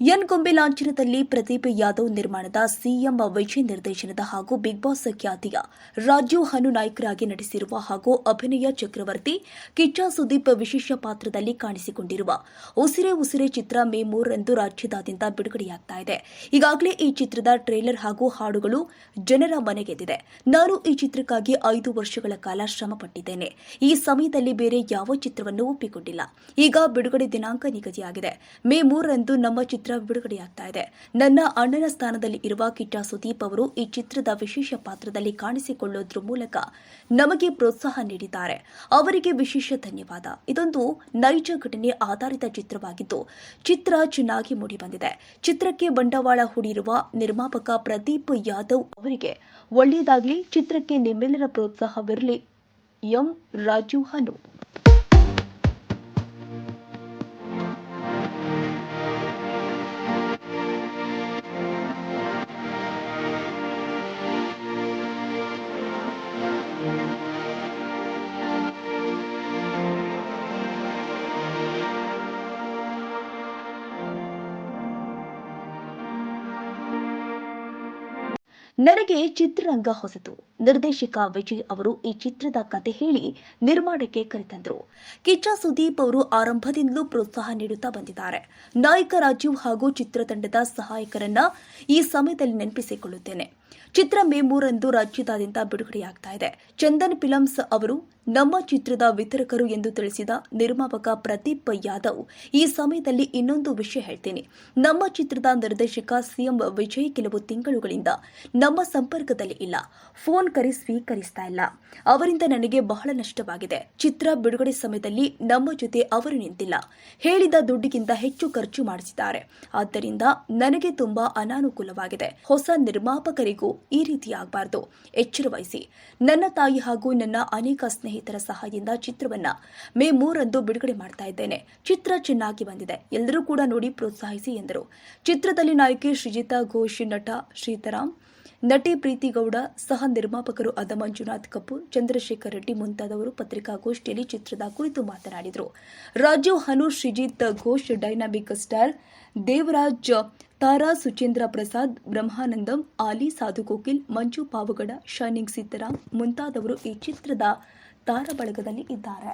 N ಗೊಂಬೆ ಲಾಂಛನದಲ್ಲಿ ಪ್ರದೀಪ್ ಯಾದವ್ ನಿರ್ಮಾಣದ CM Vijay ನಿರ್ದೇಶನದ ಹಾಗೂ ಬಿಗ್ ಬಾಸ್ ಖ್ಯಾತಿಯ ರಾಜು ಹನು ನಾಯಕರಾಗಿ ನಟಿಸಿರುವ ಹಾಗೂ ಅಭಿನಯ ಚಕ್ರವರ್ತಿ ಕಿಚ್ಚ ಸುದೀಪ್ ವಿಶೇಷ ಪಾತ್ರದಲ್ಲಿ ಕಾಣಿಸಿಕೊಂಡಿರುವ ಉಸಿರೆ ಉಸಿರೆ ಚಿತ್ರ ಮೇ ಮೂರರಂದು ರಾಜ್ಯದಾದ್ಯಂತ ಬಿಡುಗಡೆಯಾಗ್ತಾ ಇದೆ. ಈಗಾಗಲೇ ಈ ಚಿತ್ರದ ಟ್ರೇಲರ್ ಹಾಗೂ ಹಾಡುಗಳು ಜನರ ಮನೆಗೆದ್ದಿದೆ. ನಾನು ಈ ಚಿತ್ರಕ್ಕಾಗಿ ಐದು ವರ್ಷಗಳ ಕಾಲ ಶ್ರಮಪಟ್ಟಿದ್ದೇನೆ. ಈ ಸಮಯದಲ್ಲಿ ಬೇರೆ ಯಾವ ಚಿತ್ರವನ್ನು ಒಪ್ಪಿಕೊಂಡಿಲ್ಲ. ಈಗ ಬಿಡುಗಡೆ ದಿನಾಂಕ ನಿಗದಿಯಾಗಿದೆ. ಮೇ ಮೂರರಂದು ನಮ್ಮ ಚಿತ್ರ ಬಿಡುಗಡೆಯಾಗ್ತಾ ಇದೆ. ನನ್ನ ಅಣ್ಣನ ಸ್ಥಾನದಲ್ಲಿ ಇರುವ ಕಿಟ್ಟ ಸುದೀಪ್ ಅವರು ಈ ಚಿತ್ರದ ವಿಶೇಷ ಪಾತ್ರದಲ್ಲಿ ಕಾಣಿಸಿಕೊಳ್ಳೋದ್ರ ಮೂಲಕ ನಮಗೆ ಪ್ರೋತ್ಸಾಹ ನೀಡಿದ್ದಾರೆ. ಅವರಿಗೆ ವಿಶೇಷ ಧನ್ಯವಾದ. ಇದೊಂದು ನೈಜ ಘಟನೆ ಆಧಾರಿತ ಚಿತ್ರವಾಗಿದ್ದು, ಚಿತ್ರ ಚೆನ್ನಾಗಿ ಮೂಡಿಬಂದಿದೆ. ಚಿತ್ರಕ್ಕೆ ಬಂಡವಾಳ ಹೂಡಿರುವ ನಿರ್ಮಾಪಕ ಪ್ರದೀಪ್ ಯಾದವ್ ಅವರಿಗೆ ಒಳ್ಳೆಯದಾಗಲಿ, ಚಿತ್ರಕ್ಕೆ ನಿಮ್ಮೆಲ್ಲರ ಪ್ರೋತ್ಸಾಹವಿರಲಿ. ಎಂ ರಾಜು ಹನು. ನನಗೆ ಚಿತ್ರರಂಗ ಹೊಸತು. ನಿರ್ದೇಶಕ ವಿಜಯ್ ಅವರು ಈ ಚಿತ್ರದ ಕತೆ ಹೇಳಿ ನಿರ್ಮಾಣಕ್ಕೆ ಕರೆತಂದರು. ಕಿಚ್ಚ ಸುದೀಪ್ ಅವರು ಆರಂಭದಿಂದಲೂ ಪ್ರೋತ್ಸಾಹ ನೀಡುತ್ತಾ ಬಂದಿದ್ದಾರೆ. ನಾಯಕ ರಾಜೀವ್ ಹಾಗೂ ಚಿತ್ರತಂಡದ ಸಹಾಯಕರನ್ನ ಈ ಸಮಯದಲ್ಲಿ ನೆನಪಿಸಿಕೊಳ್ಳುತ್ತೇನೆ. ಚಿತ್ರ ಮೇ ಮೂರಂದು ರಾಜ್ಯದಾದ್ಯಂತ ಬಿಡುಗಡೆಯಾಗ್ತಾ ಇದೆ. ಚಂದನ್ ಫಿಲಮ್ಸ್ ಅವರು ನಮ್ಮ ಚಿತ್ರದ ವಿತರಕರು ಎಂದು ತಿಳಿಸಿದ ನಿರ್ಮಾಪಕ ಪ್ರದೀಪ್ ಯಾದವ್ ಈ ಸಮಯದಲ್ಲಿ ಇನ್ನೊಂದು ವಿಷಯ ಹೇಳ್ತೀನಿ. ನಮ್ಮ ಚಿತ್ರದ ನಿರ್ದೇಶಕ ಸಿಎಂ ವಿಜಯ್ ಕೆಲವು ತಿಂಗಳುಗಳಿಂದ ನಮ್ಮ ಸಂಪರ್ಕದಲ್ಲಿ ಇಲ್ಲ. ಫೋನ್ ಕರೆ ಸ್ವೀಕರಿಸ್ತಾ ಇಲ್ಲ. ಅವರಿಂದ ನನಗೆ ಬಹಳ ನಷ್ಟವಾಗಿದೆ. ಚಿತ್ರ ಬಿಡುಗಡೆ ಸಮಯದಲ್ಲಿ ನಮ್ಮ ಜೊತೆ ಅವರು ನಿಂತಿಲ್ಲ. ಹೇಳಿದ ದುಡ್ಡಿಗಿಂತ ಹೆಚ್ಚು ಖರ್ಚು ಮಾಡಿಸಿದ್ದಾರೆ. ಆದ್ದರಿಂದ ನನಗೆ ತುಂಬಾ ಅನಾನುಕೂಲವಾಗಿದೆ. ಹೊಸ ನಿರ್ಮಾಪಕರಿಗೂ ಈ ರೀತಿ ಆಗಬಾರದು. ಎಚ್ಚರ ವಹಿಸಿ ನನ್ನ ತಾಯಿ ಹಾಗೂ ನನ್ನ ಅನೇಕ ಸ್ನೇಹಿತರ ಸಹಾಯದಿಂದ ಚಿತ್ರವನ್ನ ಮೇ ಮೂರಂದು ಬಿಡುಗಡೆ ಮಾಡ್ತಾ ಇದ್ದೇನೆ. ಚಿತ್ರ ಚೆನ್ನಾಗಿ ಬಂದಿದೆ. ಎಲ್ಲರೂ ಕೂಡ ನೋಡಿ ಪ್ರೋತ್ಸಾಹಿಸಿ ಎಂದರು. ಚಿತ್ರದಲ್ಲಿ ನಾಯಕಿ ಶ್ರೀಜಿತಾ ಘೋಷ್, ನಟ ಶ್ರೀತರಾಮ್ ನಟಿ ಪ್ರೀತಿ ಗೌಡ ಸಹ ನಿರ್ಮಾಪಕರು ಆದ ಮಂಜುನಾಥ್ ಕಪೂರ್, ಚಂದ್ರಶೇಖರ್ ರೆಡ್ಡಿ ಮುಂತಾದವರು ಪತ್ರಿಕಾಗೋಷ್ಠಿಯಲ್ಲಿ ಚಿತ್ರದ ಕುರಿತು ಮಾತನಾಡಿದರು. Rajeev Hanu Srijith Ghosh, dynamic star Devaraj Tara Suchendra Prasad, Brahmanandam, Ali Sadhu Kokil Manju Pavagada, shining Seetharam ಮುಂತಾದವರು ಈ ಚಿತ್ರದ ತಾರಬಳಗದಲ್ಲಿ ಇದ್ದಾರೆ.